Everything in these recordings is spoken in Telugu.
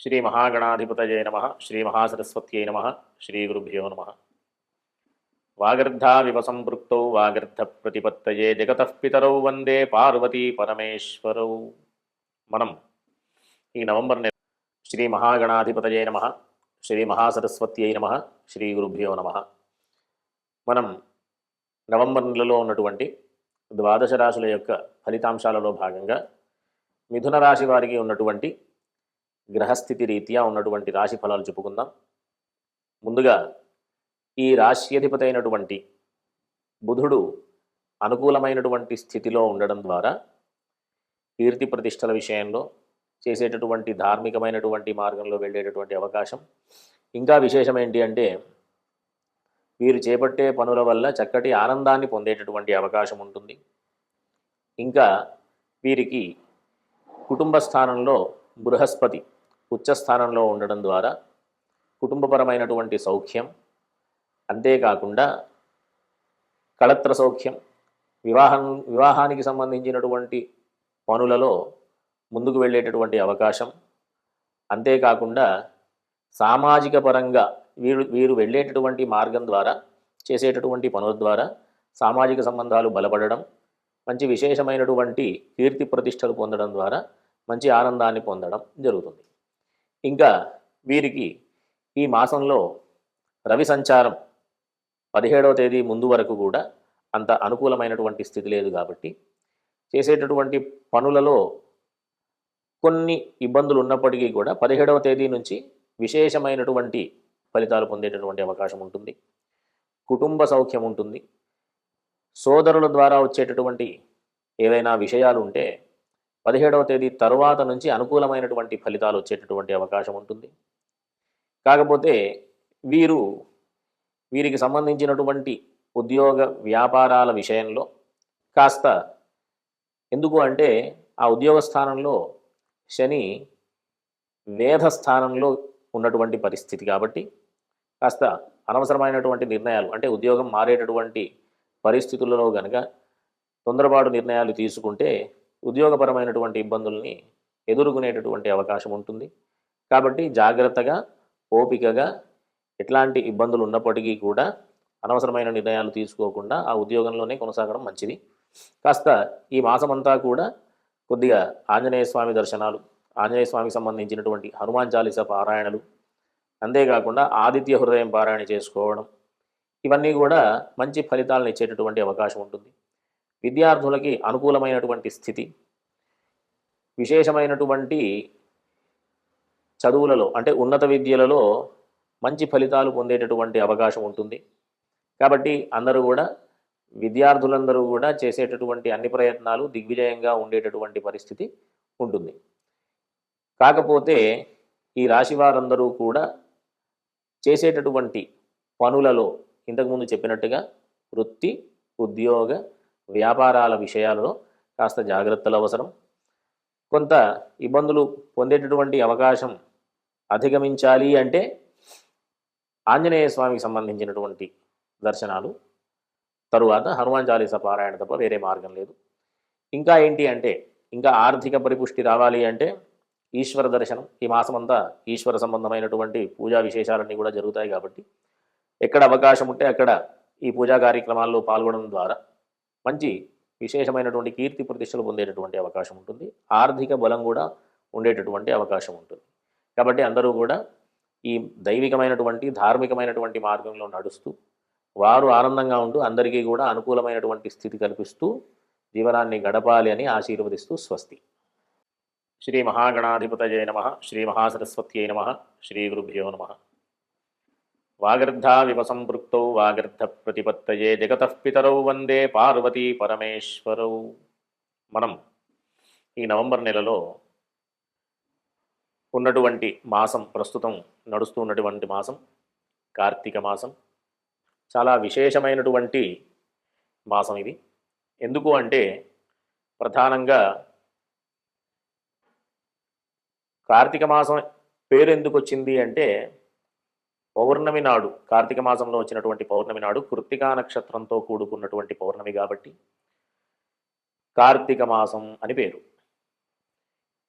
శ్రీ మహాగణాధిపతయ నమ శ్రీ మహాసరస్వత్యై నమ శ్రీ గురుభ్యో నమ. వాగర్ధావివ సంపృక్తౌ వాగర్ధ ప్రతిపత్తయే జగత పితరౌ వందే పార్వతీ పరమేశ్వరౌ. మనం ఈ నవంబర్ నెల శ్రీ మహాగణాధిపతయ నమ శ్రీ మహాసరస్వత్యై నమ శ్రీ గురుభ్యో నమ. మనం నవంబర్ నెలలో ఉన్నటువంటి ద్వాదశ రాశుల యొక్క ఫలితాంశాలలో భాగంగా మిథున రాశి వారికి ఉన్నటువంటి గ్రహస్థితి రీత్యా ఉన్నటువంటి రాశి ఫలాలు చెప్పుకుందాం. ముందుగా ఈ రాశ్యధిపతి అయినటువంటి బుధుడు అనుకూలమైనటువంటి స్థితిలో ఉండడం ద్వారా కీర్తి ప్రతిష్టల విషయంలో చేసేటటువంటి ధార్మికమైనటువంటి మార్గంలో వెళ్ళేటటువంటి అవకాశం. ఇంకా విశేషం ఏంటి అంటే వీరు చేపట్టే పనుల వల్ల చక్కటి ఆనందాన్ని పొందేటటువంటి అవకాశం ఉంటుంది. ఇంకా వీరికి కుటుంబ స్థానంలో బృహస్పతి ఉచ్చస్థానంలో ఉండడం ద్వారా కుటుంబపరమైనటువంటి సౌఖ్యం అంతేకాకుండా కళత్ర సౌఖ్యం వివాహం వివాహానికి సంబంధించినటువంటి పనులలో ముందుకు వెళ్ళేటటువంటి అవకాశం. అంతేకాకుండా సామాజిక పరంగా వీరు వీరు వెళ్ళేటటువంటి మార్గం ద్వారా చేసేటటువంటి పనుల ద్వారా సామాజిక సంబంధాలు బలపడడం మంచి విశేషమైనటువంటి కీర్తి ప్రతిష్టలు పొందడం ద్వారా మంచి ఆనందాన్ని పొందడం జరుగుతుంది. ఇంకా వీరికి ఈ మాసంలో రవి సంచారం పదిహేడవ తేదీ ముందు వరకు కూడా అంత అనుకూలమైనటువంటి స్థితి లేదు కాబట్టి చేసేటటువంటి పనులలో కొన్ని ఇబ్బందులు ఉన్నప్పటికీ కూడా పదిహేడవ తేదీ నుంచి విశేషమైనటువంటి ఫలితాలు పొందేటటువంటి అవకాశం ఉంటుంది. కుటుంబ సౌఖ్యం ఉంటుంది. సోదరుల ద్వారా వచ్చేటటువంటి ఏవైనా విషయాలు ఉంటే పదిహేడవ తేదీ తరువాత నుంచి అనుకూలమైనటువంటి ఫలితాలు వచ్చేటటువంటి అవకాశం ఉంటుంది. కాకపోతే వీరు వీరికి సంబంధించినటువంటి ఉద్యోగ వ్యాపారాల విషయంలో కాస్త ఎందుకు అంటే ఆ ఉద్యోగ స్థానంలో శని వేధ స్థానంలో ఉన్నటువంటి పరిస్థితి కాబట్టి కాస్త అనవసరమైనటువంటి నిర్ణయాలు అంటే ఉద్యోగం మారేటటువంటి పరిస్థితులలో కనుక తొందరపాటు నిర్ణయాలు తీసుకుంటే ఉద్యోగపరమైనటువంటి ఇబ్బందుల్ని ఎదుర్కొనేటటువంటి అవకాశం ఉంటుంది. కాబట్టి జాగ్రత్తగా ఓపికగా ఎట్లాంటి ఇబ్బందులు ఉన్నప్పటికీ కూడా అనవసరమైన నిర్ణయాలు తీసుకోకుండా ఆ ఉద్యోగంలోనే కొనసాగడం మంచిది. కాస్త ఈ మాసమంతా కూడా కొద్దిగా ఆంజనేయ స్వామి దర్శనాలు ఆంజనేయ స్వామికి సంబంధించినటువంటి హనుమాన్ చాలీస పారాయణలు అంతేకాకుండా ఆదిత్య హృదయం పారాయణ చేసుకోవడం ఇవన్నీ కూడా మంచి ఫలితాలను ఇచ్చేటటువంటి అవకాశం ఉంటుంది. విద్యార్థులకి అనుకూలమైనటువంటి స్థితి విశేషమైనటువంటి చదువులలో అంటే ఉన్నత విద్యలలో మంచి ఫలితాలు పొందేటటువంటి అవకాశం ఉంటుంది. కాబట్టి అందరూ కూడా విద్యార్థులందరూ కూడా చేసేటటువంటి అన్ని ప్రయత్నాలు దిగ్విజయంగా ఉండేటటువంటి పరిస్థితి ఉంటుంది. కాకపోతే ఈ రాశి వారందరూ కూడా చేసేటటువంటి పనులలో ఇంతకుముందు చెప్పినట్టుగా వృత్తి ఉద్యోగ వ్యాపారాల విషయాలలో కాస్త జాగ్రత్తలు అవసరం. కొంత ఇబ్బందులు పొందేటటువంటి అవకాశం అధిగమించాలి అంటే ఆంజనేయ స్వామికి సంబంధించినటువంటి దర్శనాలు. తరువాత హనుమాన్ చాలీస పారాయణ తప్ప వేరే మార్గం లేదు. ఇంకా ఏంటి అంటే ఇంకా ఆర్థిక పరిపుష్టి రావాలి అంటే ఈశ్వర దర్శనం. ఈ మాసమంతా ఈశ్వర సంబంధమైనటువంటి పూజా విశేషాలన్నీ కూడా జరుగుతాయి కాబట్టి ఎక్కడ అవకాశం ఉంటే అక్కడ ఈ పూజా కార్యక్రమాల్లో పాల్గొనడం ద్వారా మంచి విశేషమైనటువంటి కీర్తి ప్రతిష్టలు పొందేటటువంటి అవకాశం ఉంటుంది. ఆర్థిక బలం కూడా ఉండేటటువంటి అవకాశం ఉంటుంది. కాబట్టి అందరూ కూడా ఈ దైవికమైనటువంటి ధార్మికమైనటువంటి మార్గంలో నడుస్తూ వారు ఆనందంగా ఉంటూ అందరికీ కూడా అనుకూలమైనటువంటి స్థితి కల్పిస్తూ జీవనాన్ని గడపాలి అని ఆశీర్వదిస్తూ స్వస్తి. శ్రీ మహాగణాధిపతయ నమ శ్రీ మహాసరస్వత్యై నమ శ్రీ గురుభ్యో నమ. వాగర్ధావివ సంపృక్తౌ వాగర్ధ ప్రతిపత్తయే జగత పితరౌ వందే పార్వతీ పరమేశ్వరౌ. మనం ఈ నవంబర్ నెలలో ఉన్నటువంటి మాసం ప్రస్తుతం నడుస్తూ ఉన్నటువంటి మాసం కార్తీక మాసం. చాలా విశేషమైనటువంటి మాసం ఇది. ఎందుకు అంటే ప్రధానంగా కార్తీక మాసం పేరు ఎందుకు వచ్చింది అంటే పౌర్ణమి నాడు కార్తీక మాసంలో వచ్చినటువంటి పౌర్ణమి నాడు కృత్తికా నక్షత్రంతో కూడుకున్నటువంటి పౌర్ణమి కాబట్టి కార్తీక మాసం అని పేరు.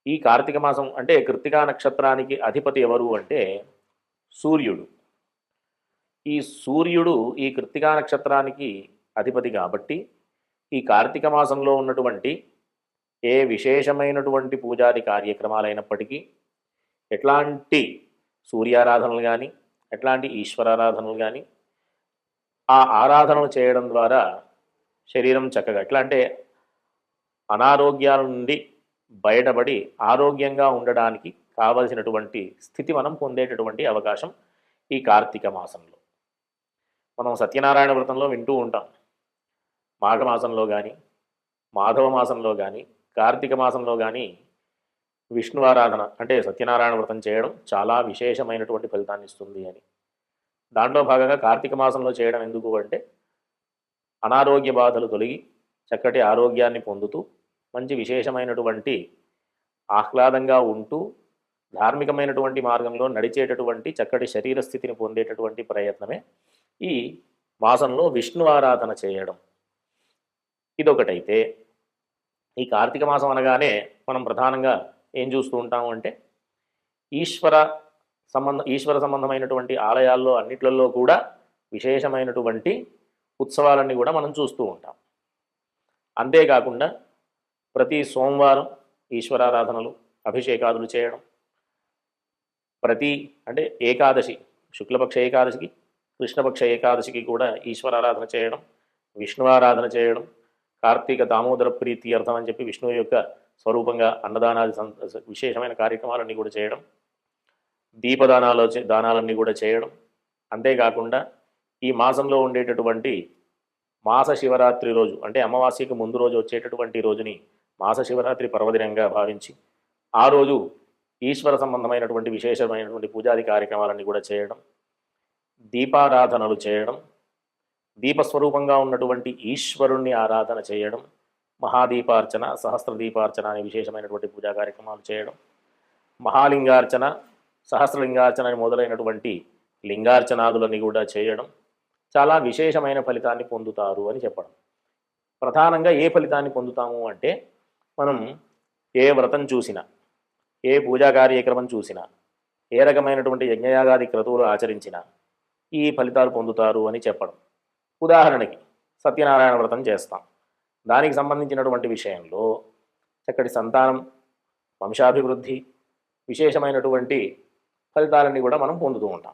ఈ కార్తీక మాసం అంటే కృత్తికా నక్షత్రానికి అధిపతి ఎవరు అంటే సూర్యుడు. ఈ సూర్యుడు ఈ కృత్తికా నక్షత్రానికి అధిపతి కాబట్టి ఈ కార్తీక మాసంలో ఉన్నటువంటి ఏ విశేషమైనటువంటి పూజాది కార్యక్రమాలైనప్పటికీ ఎట్లాంటి సూర్యారాధనలు కానీ ఎట్లాంటి ఈశ్వరారాధనలు కానీ ఆ ఆరాధనలు చేయడం ద్వారా శరీరం చక్కగా ఎట్లా అంటే అనారోగ్యాల నుండి బయటపడి ఆరోగ్యంగా ఉండడానికి కావలసినటువంటి స్థితి మనం పొందేటటువంటి అవకాశం ఈ కార్తీక మాసంలో. మనం సత్యనారాయణ వ్రతంలో వింటూ ఉంటాం. మాఘమాసంలో కానీ మాధవ మాసంలో కానీ కార్తీక మాసంలో కానీ విష్ణు ఆరాధన అంటే సత్యనారాయణ వ్రతం చేయడం చాలా విశేషమైనటువంటి ఫలితాన్ని ఇస్తుంది అని. దాంట్లో భాగంగా కార్తీక మాసంలో చేయడం ఎందుకు అంటే అనారోగ్య బాధలు తొలగి చక్కటి ఆరోగ్యాన్ని పొందుతూ మంచి విశేషమైనటువంటి ఆహ్లాదంగా ఉంటూ ధార్మికమైనటువంటి మార్గంలో నడిచేటటువంటి చక్కటి శరీర స్థితిని పొందేటటువంటి ప్రయత్నమే ఈ మాసంలో విష్ణు ఆరాధన చేయడం. ఇదొకటైతే ఈ కార్తీక మాసం అనగానే మనం ప్రధానంగా ఏం చూస్తూ ఉంటాము అంటే ఈశ్వర సంబంధ ఈశ్వర సంబంధమైనటువంటి ఆలయాల్లో అన్నిట్లలో కూడా విశేషమైనటువంటి ఉత్సవాలన్నీ కూడా మనం చూస్తూ ఉంటాం. అంతేకాకుండా ప్రతి సోమవారం ఈశ్వరారాధనలు అభిషేకాదులు చేయడం. ప్రతి అంటే ఏకాదశి శుక్లపక్ష ఏకాదశికి కృష్ణపక్ష ఏకాదశికి కూడా ఈశ్వరారాధన చేయడం విష్ణువారాధన చేయడం కార్తీక దామోదర ప్రీతి అర్థం అని చెప్పి విష్ణువు యొక్క స్వరూపంగా అన్నదానాది విశేషమైన కార్యక్రమాలన్నీ కూడా చేయడం దీపదానాలు దానాలన్నీ కూడా చేయడం. అంతేకాకుండా ఈ మాసంలో ఉండేటటువంటి మాస శివరాత్రి రోజు అంటే అమావాస్యకు ముందు రోజు వచ్చేటటువంటి రోజుని మాస శివరాత్రి పర్వదినంగా భావించి ఆ రోజు ఈశ్వర సంబంధమైనటువంటి విశేషమైనటువంటి పూజాది కార్యక్రమాలన్నీ కూడా చేయడం దీపారాధనలు చేయడం దీపస్వరూపంగా ఉన్నటువంటి ఈశ్వరుణ్ణి ఆరాధన చేయడం మహాదీపార్చన సహస్ర దీపార్చన అనే విశేషమైనటువంటి పూజా కార్యక్రమాలు చేయడం మహాలింగార్చన సహస్రలింగార్చన అని మొదలైనటువంటి లింగార్చనాదులని కూడా చేయడం చాలా విశేషమైన ఫలితాన్ని పొందుతారు అని చెప్పడం. ప్రధానంగా ఏ ఫలితాన్ని పొందుతాము అంటే మనం ఏ వ్రతం చూసినా ఏ పూజా కార్యక్రమం చూసినా ఏ రకమైనటువంటి యజ్ఞయాగాది క్రతువులు ఆచరించినా ఈ ఫలితాలు పొందుతారు అని చెప్పడం. ఉదాహరణకి సత్యనారాయణ వ్రతం చేస్తాం. దానికి సంబంధించినటువంటి విషయంలో చక్కటి సంతానం వంశాభివృద్ధి విశేషమైనటువంటి ఫలితాలన్నీ కూడా మనం పొందుతూ ఉంటాం.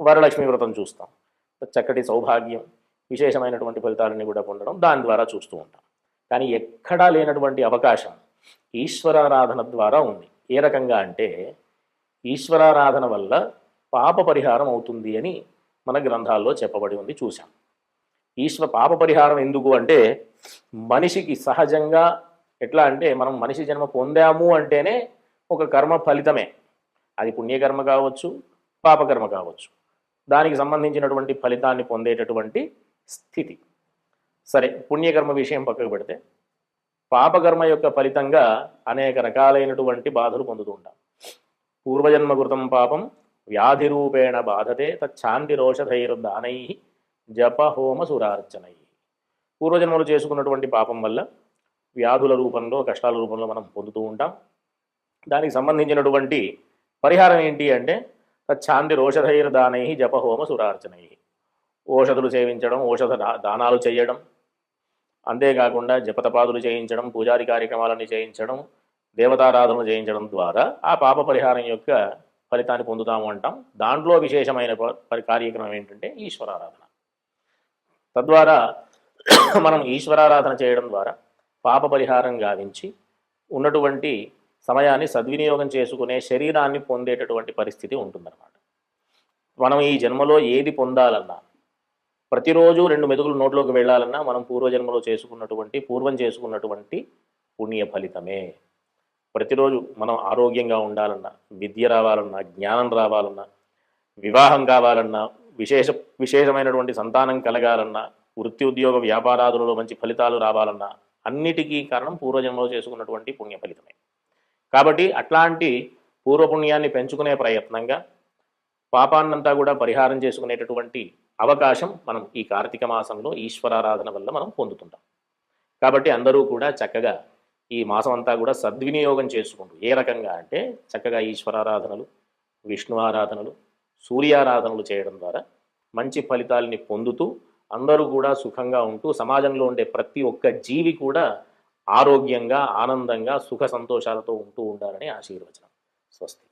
వరలక్ష్మి వ్రతం చూస్తాం. చక్కటి సౌభాగ్యం విశేషమైనటువంటి ఫలితాలన్నీ కూడా పొందడం దాని ద్వారా చూస్తూ ఉంటాం. కానీ ఎక్కడా లేనటువంటి అవకాశం ఈశ్వరారాధన ద్వారా ఉంది. ఏ రకంగా అంటే ఈశ్వరారాధన వల్ల పాప పరిహారం అవుతుంది అని మన గ్రంథాల్లో చెప్పబడి ఉంది చూశాం. ఈశ్వర పాప పరిహారం ఎందుకు అంటే మనిషికి సహజంగా ఎట్లా అంటే మనం మనిషి జన్మ పొందాము అంటేనే ఒక కర్మ ఫలితమే. అది పుణ్యకర్మ కావచ్చు పాపకర్మ కావచ్చు. దానికి సంబంధించినటువంటి ఫలితాన్ని పొందేటటువంటి స్థితి. సరే పుణ్యకర్మ విషయం పక్కకు పెడితే పాపకర్మ యొక్క ఫలితంగా అనేక రకాలైనటువంటి బాధలు పొందుతూ ఉంటాం. పూర్వజన్మ కృతం పాపం వ్యాధి రూపేణ బాధతే తచ్చాంతి రోషధైర్దానై జప హోమ సురార్చనై పూర్వజన్మలు చేసుకున్నటువంటి పాపం వల్ల వ్యాధుల రూపంలో కష్టాల రూపంలో మనం పొందుతూ ఉంటాం. దానికి సంబంధించినటువంటి పరిహారం ఏంటి అంటే తచ్చాంది రోషధైర్ దానై జపహోమ సురార్చనై. ఓషధులు సేవించడం ఓషధ దానాలు చేయడం అంతేకాకుండా జపతపాదులు చేయించడం పూజారి కార్యక్రమాలన్నీ చేయించడం దేవతారాధనలు చేయించడం ద్వారా ఆ పాప పరిహారం యొక్క ఫలితాన్ని పొందుతాము అంటాం. దాంట్లో విశేషమైన ప- పరి- కార్యక్రమం ఏంటంటే ఈశ్వరారాధన. తద్వారా మనం ఈశ్వరారాధన చేయడం ద్వారా పాప పరిహారం గావించి ఉన్నటువంటి సమయాన్ని సద్వినియోగం చేసుకునే శరీరాన్ని పొందేటటువంటి పరిస్థితి ఉంటుందన్నమాట. మనం ఈ జన్మలో ఏది పొందాలన్నా ప్రతిరోజు రెండు మెతుకులు నోట్లోకి వెళ్ళాలన్నా మనం పూర్వజన్మలో చేసుకున్నటువంటి పూర్వం చేసుకున్నటువంటి పుణ్య ఫలితమే. ప్రతిరోజు మనం ఆరోగ్యంగా ఉండాలన్నా విద్య రావాలన్నా జ్ఞానం రావాలన్నా వివాహం కావాలన్నా విశేష విశేషమైనటువంటి సంతానం కలగాలన్నా వృత్తి ఉద్యోగ వ్యాపారాదులలో మంచి ఫలితాలు రావాలన్నా అన్నిటికీ కారణం పూర్వజన్మలో చేసుకున్నటువంటి పుణ్య ఫలితమే. కాబట్టి అట్లాంటి పూర్వపుణ్యాన్ని పెంచుకునే ప్రయత్నంగా పాపాన్నంతా కూడా పరిహారం చేసుకునేటటువంటి అవకాశం మనం ఈ కార్తీక మాసంలో ఈశ్వరారాధన వల్ల మనం పొందుతుంటాం. కాబట్టి అందరూ కూడా చక్కగా ఈ మాసం అంతా కూడా సద్వినియోగం చేసుకుంటూ ఏ రకంగా అంటే చక్కగా ఈశ్వరారాధనలు విష్ణు ఆరాధనలు సూర్యారాధనలు చేయడం ద్వారా మంచి ఫలితాలని పొందుతూ అందరూ కూడా సుఖంగా ఉంటూ సమాజంలో ఉండే ప్రతి ఒక్క జీవి కూడా ఆరోగ్యంగా ఆనందంగా సుఖ సంతోషాలతో ఉంటూ ఉండాలని ఆశీర్వచనం. స్వస్తి.